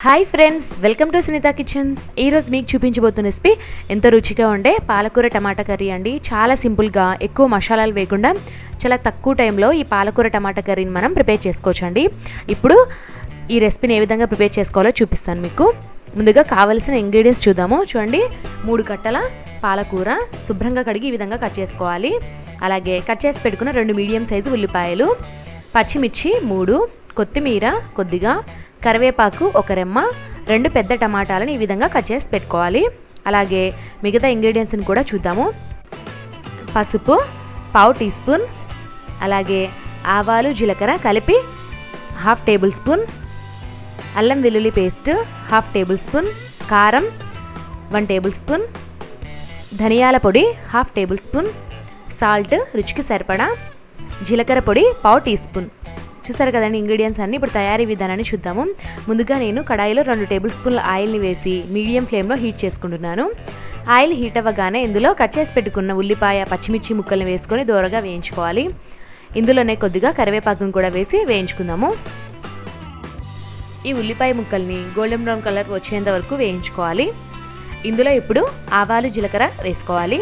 Hi friends welcome to Sunitha kitchens ఈరోజు మీకు చూపించబోతున్న recipe ఎంతో రుచిగా ఉండే పాలకూర టమాటా కర్రీ అండి. చాలా సింపుల్గా ఎక్కువ మసాలాలు వేయకుండా చాలా తక్కువ టైంలో ఈ పాలకూర టమాటా కర్రీని మనం ప్రిపేర్ చేసుకోవచ్చు అండి ఇప్పుడు ఈ రెసిపీని ఏ విధంగా ప్రిపేర్ చేసుకోవాలో చూపిస్తాను మీకు. ముందుగా కావలసిన ఇంగ్రీడియంట్స్ చూద్దాము. చూడండి మూడు కట్టల పాలకూర శుభ్రంగా కడిగి ఈ విధంగా కట్ చేసుకోవాలి. అలాగే కట్ చేసి పెట్టుకున్న రెండు మీడియం సైజు ఉల్లిపాయలు పచ్చిమిర్చి మూడు కొత్తిమీర కొద్దిగా కరివేపాకు ఒక రెమ్మ రెండు పెద్ద టమాటాలను ఈ విధంగా కట్ చేసి పెట్టుకోవాలి. అలాగే మిగతా ఇంగ్రీడియంట్స్ని కూడా చూద్దాము. పసుపు పావు టీ స్పూన్ అలాగే ఆవాలు జీలకర్ర కలిపి హాఫ్ టేబుల్ స్పూన్ అల్లం వెల్లుల్లి పేస్ట్ హాఫ్ టేబుల్ స్పూన్ కారం వన్ టేబుల్ స్పూన్ ధనియాల పొడి హాఫ్ టేబుల్ స్పూన్ సాల్ట్ రుచికి సరిపడా జీలకర్ర పొడి పావు టీ స్పూన్. చూసారు కదండి ఇంగ్రీడియంట్స్ అన్ని? ఇప్పుడు తయారీ విధానాన్ని చూద్దాము. ముందుగా నేను కడాయిలో రెండు టేబుల్ స్పూన్ల ఆయిల్ని వేసి మీడియం ఫ్లేమ్లో హీట్ చేసుకుంటున్నాను. ఆయిల్ హీట్ అవ్వగానే ఇందులో కట్ చేసి పెట్టుకున్న ఉల్లిపాయ పచ్చిమిర్చి ముక్కల్ని వేసుకొని దూరగా వేయించుకోవాలి. ఇందులోనే కొద్దిగా కరివేపాకును కూడా వేసి వేయించుకుందాము. ఈ ఉల్లిపాయ ముక్కల్ని గోల్డెన్ బ్రౌన్ కలర్ వచ్చేంత వరకు వేయించుకోవాలి. ఇందులో ఇప్పుడు ఆవాలు జీలకర్ర వేసుకోవాలి.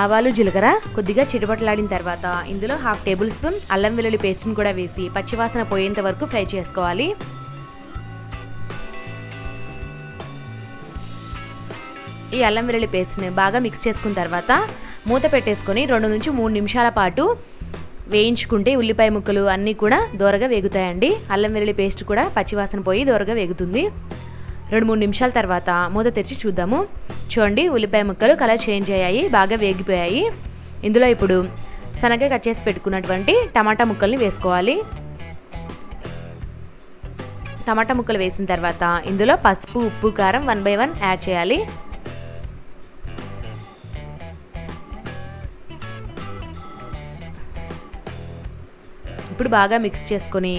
ఆవాలు జీలకర్ర కొద్దిగా చిటపటలాడిన తర్వాత ఇందులో హాఫ్ టేబుల్ స్పూన్ అల్లం వెల్లుల్లి పేస్ట్ని కూడా వేసి పచ్చివాసన పోయేంత వరకు ఫ్రై చేసుకోవాలి. ఈ అల్లం వెల్లుల్లి పేస్ట్ని బాగా మిక్స్ చేసుకున్న తర్వాత మూత పెట్టేసుకొని రెండు నుంచి మూడు నిమిషాల పాటు వేయించుకుంటే ఉల్లిపాయ ముక్కలు అన్నీ కూడా దోరగా వేగుతాయండి. అల్లం వెల్లుల్లి పేస్ట్ కూడా పచ్చివాసన పోయి దోరగా వేగుతుంది. రెండు మూడు నిమిషాల తర్వాత మూత తెరిచి చూద్దాము. చూడండి ఉల్లిపాయ ముక్కలు కలర్ చేంజ్ అయ్యాయి బాగా వేగిపోయాయి. ఇందులో ఇప్పుడు సన్నగా కట్ చేసి పెట్టుకున్నటువంటి టమాటా ముక్కల్ని వేసుకోవాలి. టమాటా ముక్కలు వేసిన తర్వాత ఇందులో పసుపు ఉప్పు కారం వన్ బై వన్ యాడ్ చేయాలి. ఇప్పుడు బాగా మిక్స్ చేసుకొని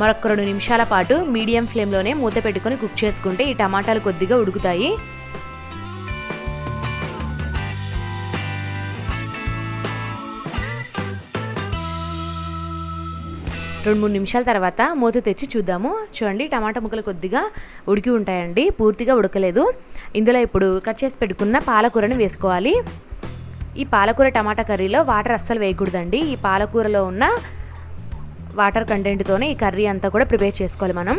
మరొక రెండు నిమిషాల పాటు మీడియం ఫ్లేమ్లోనే మూత పెట్టుకొని కుక్ చేసుకుంటే ఈ టమాటాలు కొద్దిగా ఉడుకుతాయి. రెండు మూడు నిమిషాల తర్వాత మూత తెచ్చి చూద్దాము. చూడండి టమాటా ముక్కలు కొద్దిగా ఉడికి ఉంటాయండి. పూర్తిగా ఉడకలేదు. ఇందులో ఇప్పుడు కట్ చేసి పెట్టుకున్న పాలకూరని వేసుకోవాలి. ఈ పాలకూర టమాటా కర్రీలో వాటర్ అస్సలు వేయకూడదండి. ఈ పాలకూరలో ఉన్న వాటర్ కంటెంట్తోనే ఈ కర్రీ అంతా కూడా ప్రిపేర్ చేసుకోవాలి మనం.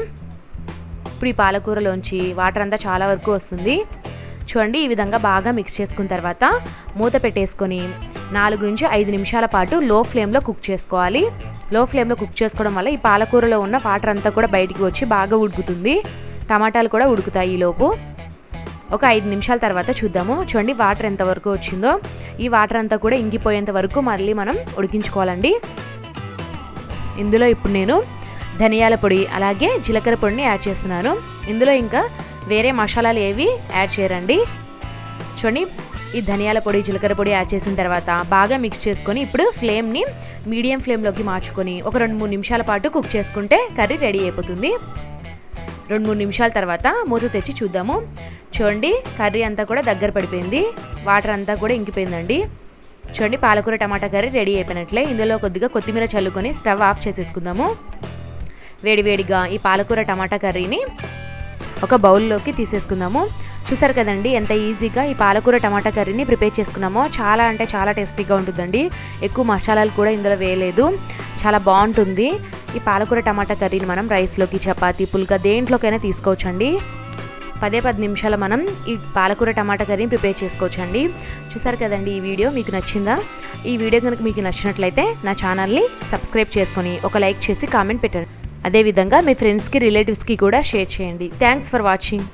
ఇప్పుడు ఈ పాలకూరలోంచి వాటర్ అంతా చాలా వరకు వస్తుంది. చూడండి ఈ విధంగా బాగా మిక్స్ చేసుకున్న తర్వాత మూత పెట్టేసుకొని నాలుగు నుంచి ఐదు నిమిషాల పాటు లో ఫ్లేమ్లో కుక్ చేసుకోవాలి లో ఫ్లేమ్లో కుక్ చేసుకోవడం వల్ల ఈ పాలకూరలో ఉన్న వాటర్ అంతా కూడా బయటికి వచ్చి బాగా ఉడుకుతుంది. టమాటాలు కూడా ఉడుకుతాయి ఈలోపు ఒక ఐదు నిమిషాల తర్వాత చూద్దాము. చూడండి వాటర్ ఎంతవరకు వచ్చిందో. ఈ వాటర్ అంతా కూడా ఇంకిపోయేంత వరకు మళ్ళీ మనం ఉడికించుకోవాలండి. ఇందులో ఇప్పుడు నేను ధనియాల పొడి అలాగే జీలకర్ర పొడిని యాడ్ చేస్తున్నాను. ఇందులో ఇంకా వేరే మసాలాలు ఏవి యాడ్ చేయరండి. చూడండి ఈ ధనియాల పొడి జీలకర్ర పొడి యాడ్ చేసిన తర్వాత బాగా మిక్స్ చేసుకొని ఇప్పుడు ఫ్లేమ్ని మీడియం ఫ్లేమ్లోకి మార్చుకొని ఒక రెండు మూడు నిమిషాల పాటు కుక్ చేసుకుంటే కర్రీ రెడీ అయిపోతుంది. రెండు మూడు నిమిషాల తర్వాత మూత తెచ్చి చూద్దాము. చూడండి కర్రీ అంతా కూడా దగ్గర పడిపోయింది. వాటర్ అంతా కూడా ఇంకిపోయిందండి. చూడండి పాలకూర టమాటా కర్రీ రెడీ అయిపోయినట్లే. ఇందులో కొద్దిగా కొత్తిమీర చల్లుకొని స్టవ్ ఆఫ్ చేసేసుకుందాము. వేడివేడిగా ఈ పాలకూర టమాటా కర్రీని ఒక బౌల్లోకి తీసేసుకుందాము. చూసారు కదండి ఎంత ఈజీగా ఈ పాలకూర టమాటా కర్రీని ప్రిపేర్ చేసుకున్నామో. చాలా అంటే చాలా టేస్టీగా ఉంటుందండి. ఎక్కువ మసాలాలు కూడా ఇందులో వేయలేదు. చాలా బాగుంటుంది. ఈ పాలకూర టమాటా కర్రీని మనం రైస్లోకి చపాతీ పుల్కా దేంట్లోకైనా తీసుకోవచ్చండి. పదే పది నిమిషాలు మనం ఈ పాలకూర టమాటా కర్రీని ప్రిపేర్ చేసుకోవచ్చండి. చూసారు కదండి ఈ వీడియో మీకు నచ్చిందా? ఈ వీడియో కనుక మీకు నచ్చినట్లయితే నా ఛానల్ని సబ్స్క్రైబ్ చేసుకొని ఒక లైక్ చేసి కామెంట్ పెట్టండి. అదేవిధంగా మీ ఫ్రెండ్స్కి రిలేటివ్స్కి కూడా షేర్ చేయండి. Thanks for watching